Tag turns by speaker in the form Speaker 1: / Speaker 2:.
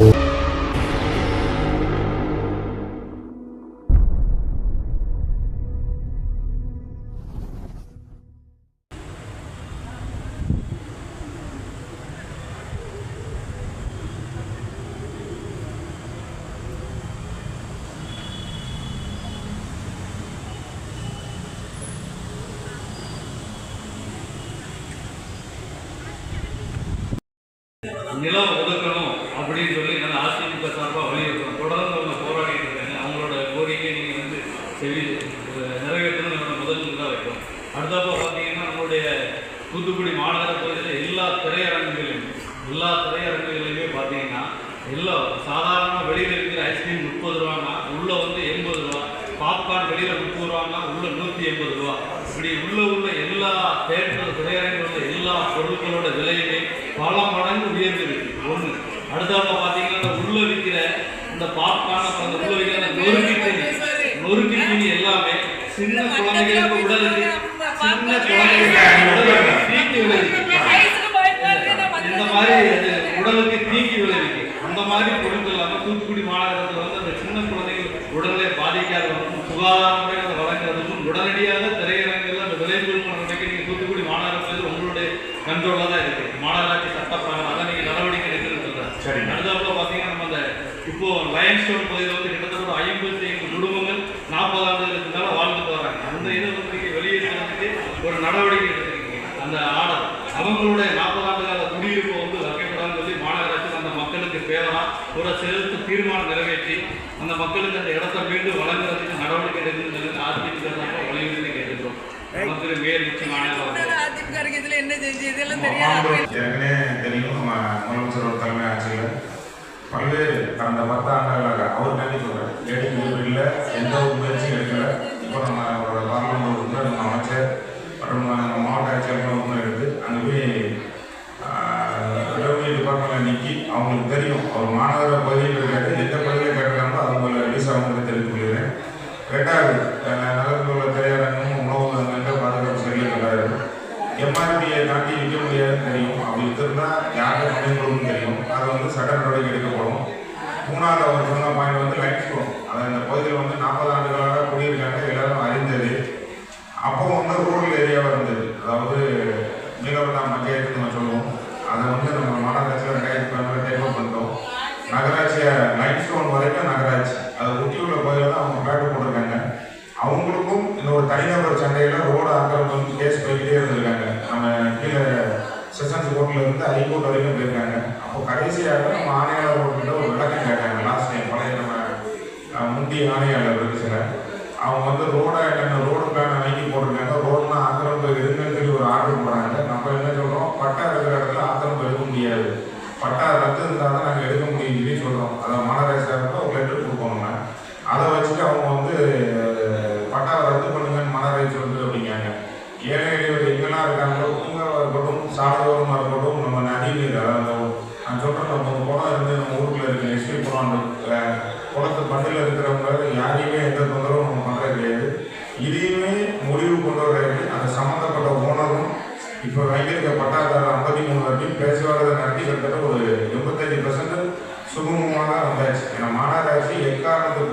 Speaker 1: you know சார்பாக வலியுறுத்தணும் தொடர்ந்து அவங்க போராடிட்டு இருக்காங்க. அவங்களோட கோரிக்கை நீங்கள் வந்து செவி நிறைவேற்றணும் என்னோட முதல் இதாக வைக்கும் அடுத்தப்போ பார்த்தீங்கன்னா நம்மளுடைய தூத்துக்குடி மாநகர பகுதியில் எல்லா திரையரங்குகளிலும் எல்லா திரையரங்குகளிலுமே பார்த்தீங்கன்னா எல்லா சாதாரண வெளியில் இருக்கிற ஐஸ்கிரீம் முப்பது ரூபான்னா உள்ளே வந்து எண்பது ரூபா பாப்கார்ன் வெளியில் முப்பது ரூபான்னா உள்ளே நூற்றி எண்பது ரூபா. இப்படி உள்ளே உள்ள எல்லா தேட்டர் திரையரங்குகளோட எல்லா பொருட்களோட விலையுமே பல மடங்கு உயர்ந்திருக்கு ஒன்று அடுத்தவங்க பார்த்தீங்கன்னா இந்த பாப்கார்ன் அப்புறம் அந்த உள்ள விற்கிற அந்த நொறுக்கு தீனி நொறுக்கு தீனி எல்லாமே சின்ன குழந்தைகளுக்கு உடலுக்கு சின்ன குழந்தைகளுக்கு தீங்கு விளைவிக்கும். இந்த மாதிரி உடலுக்கு தீங்கி விளைவிக்கும்? அந்த மாதிரி பொருட்கள் இல்லாமல் தூத்துக்குடி மாநகரத்தில் வந்து அந்த சின்ன குழந்தைகள் உடலை பாதிக்காத வகையில் சுகாதார முறையில் அதை வழங்குறதுக்கும் உடனடியாக திரையரங்கில் அந்த விளைவுகள் நடவடிக்கை நீங்கள் தூத்துக்குடி மாநகரத்தில் உங்களுடைய கண்ட்ரோலில் தான் இருக்கு மாநகராட்சி சட்டப்பிரகாரம் அதை நீங்கள் நடவடிக்கை எடுக்கணும்னு சொல்கிறேன்
Speaker 2: சரி.
Speaker 1: அடுத்தப்போ பார்த்தீங்கன்னா நம்ம அந்த இப்போ லயன் ஸ்டோன் பகுதியில் வந்து கிட்டத்தட்ட ஒரு ஐம்பத்தி ஐந்து குடும்பங்கள் நாற்பது ஆண்டுகளுக்கு மேலே வாழ்ந்துட்டு வராங்க அந்த இதை வந்து நீங்கள் வெளியேற்றுறதுக்கு ஒரு நடவடிக்கை எடுத்திருக்கீங்க. அந்த ஆர்டர். அவங்களுடைய நாற்பது ஆண்டு கால குடியிருப்பை வந்து வைக்கப்படாதுன்னு சொல்லி மாநகராட்சி அந்த மக்களுக்கு ஃபேவரா ஒரு செலுத்து தீர்மானம் நிறைவேற்றி அந்த மக்களுக்கு அந்த இடத்தை மீண்டும் வழங்குறதுக்கு நடவடிக்கை எடுக்கணும்னு சொல்லி அதிமுக வலியுறுத்தி கேட்டுக்கிறோம். நமக்கு மேல் நிச்சயம் மாநில
Speaker 3: அதிமுக இருக்கு இதுல என்ன செஞ்சு இதெல்லாம் தெரியாது?
Speaker 2: ஏற்கனவே தெரியும். நம்ம முதலமைச்சரோட தலைமை ஆட்சியில் பல்வேறு கடந்த பத்து ஆண்டுகளாக அவர் கண்டி சொல்கிறார் எடுக்க இல்லை. எந்த ஒரு முயற்சியும் எடுக்கல. இப்போ நம்ம அவரோட பாராளுமன்ற உறுப்பினர் நம்ம அமைச்சர் மற்றும் நம்ம மாவட்ட ஆட்சியர்கள் உறுப்பினர் எடுத்து அங்கே போய் ரெவன்யூ டிபார்ட்மெண்ட்டில் நிற்கி அவங்களுக்கு தெரியும். அவர் மாநகர பகுதியில் இருக்காரு எந்த பகுதியில் கேட்கலாமோ அது உங்களை ரிலீஸ் அவங்களுக்கு தெரிந்து கொள்கிறேன். ரெண்டாவது நகரத்தில் உள்ள திரையரங்கும் உணவகங்கள் பாதுகாப்பு சரியில்லை எம்ஆர்பியை தாண்டி விற்க முடியாதுன்னு தெரியும். அப்படி வித்திருந்தா யாருக்கு பணம் தெரியும் அதை வந்து சட்ட நடவடிக்கை எடுக்கப்படும் மூணாவது அவர் சொன்ன பாயிண்ட் வந்து லைட் ஸ்டோன் அதாவது இந்த பகுதியில் வந்து நாற்பது ஆண்டுகளாக குடியிருக்காங்க எல்லாரும் அறிந்தது. அப்போ வந்து ரூரல் ஏரியாவாக இருந்தது. அதாவது மீனவர்தான் மத்திய நம்ம சொல்லுவோம் அதை வந்து நம்ம மாநகராட்சியில் ரெண்டாயிரத்தி பதினாறு டேக் பண்ணிட்டோம் நகராட்சியை லைட் ஸ்டோன் வரைக்கும் நகராட்சி அதை ஒட்டி உள்ள பகுதியில் தான் அவங்க பிளாட் போட்டிருக்காங்க அவங்களுக்கும் இன்னொரு தனிநபர் சண்டையில் ரோடு ஆக்கிரமிப்பு கேஸ் போய்கிட்டே இருந்திருக்காங்க நம்ம கீழே ரோட்ல இருந்து ஹைகோர்ட் வரைக்கும் போயிருக்காங்க. அப்போ கடைசியாக நம்ம ஆணையாளர் ரோட்ல ஒரு விளக்கம் கேட்டாங்க. லாஸ்ட் டைம் பழைய நம்ம முந்தைய ஆணையாளர் இருக்கு சில. அவங்க வந்து ரோட என்ன ரோடு பிளானை பூங்காவாக இருக்கட்டும் சாலையோரமாக இருக்கட்டும் நம்ம நதி நீர் அதாவது நான் சொல்கிறேன் நம்ம குளம் இருந்து நம்ம ஊருக்குள்ள இருக்க எஸ்பி குளம் அந்த குளத்து பண்டில் இருக்கிறவங்க யாரையுமே எந்த தொந்தரவும் நம்ம பண்ணுறது கிடையாது. இதையுமே முடிவு கொண்டு வர்றது அந்த சம்மந்தப்பட்ட ஓனரும் இப்போ வைத்திருக்க பட்டாதாரர் ஐம்பத்தி மூணு வரைக்கும் பேச்சுவார்த்தை நடத்தி கிட்டத்தட்ட ஒரு எண்பத்தஞ்சு பர்சன்ட் சுமூகமாக வந்தாச்சு. ஏன்னா மாநகராட்சி எக்காரணத்தை